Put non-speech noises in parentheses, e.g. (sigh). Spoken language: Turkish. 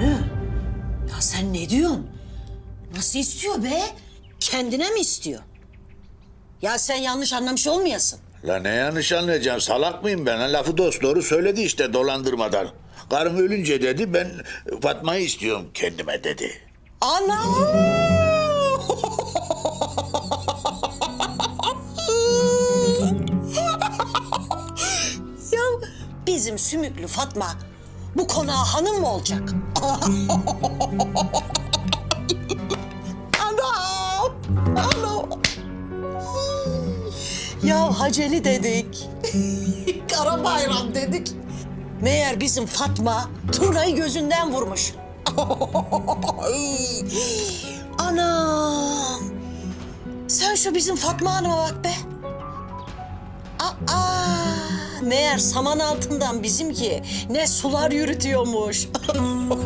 Hüsnü. Ya sen ne diyorsun? Nasıl istiyor be? Kendine mi istiyor? Ya sen yanlış anlamış olmayasın. La ne yanlış anlayacağım salak mıyım ben? Lafı dost doğru söyledi işte dolandırmadan. Karım ölünce dedi ben Fatma'yı istiyorum kendime dedi. Ana! (laughs) ya bizim sümüklü Fatma bu konağa hanım mı olacak? Anam! Anam! Ya Haceli dedik. Kara bayram dedik. Meğer bizim Fatma Turna'yı gözünden vurmuş. Anam! Sen şu bizim Fatma Hanım'a bak be. Meğer saman altından bizimki ne sular yürütüyormuş. (laughs)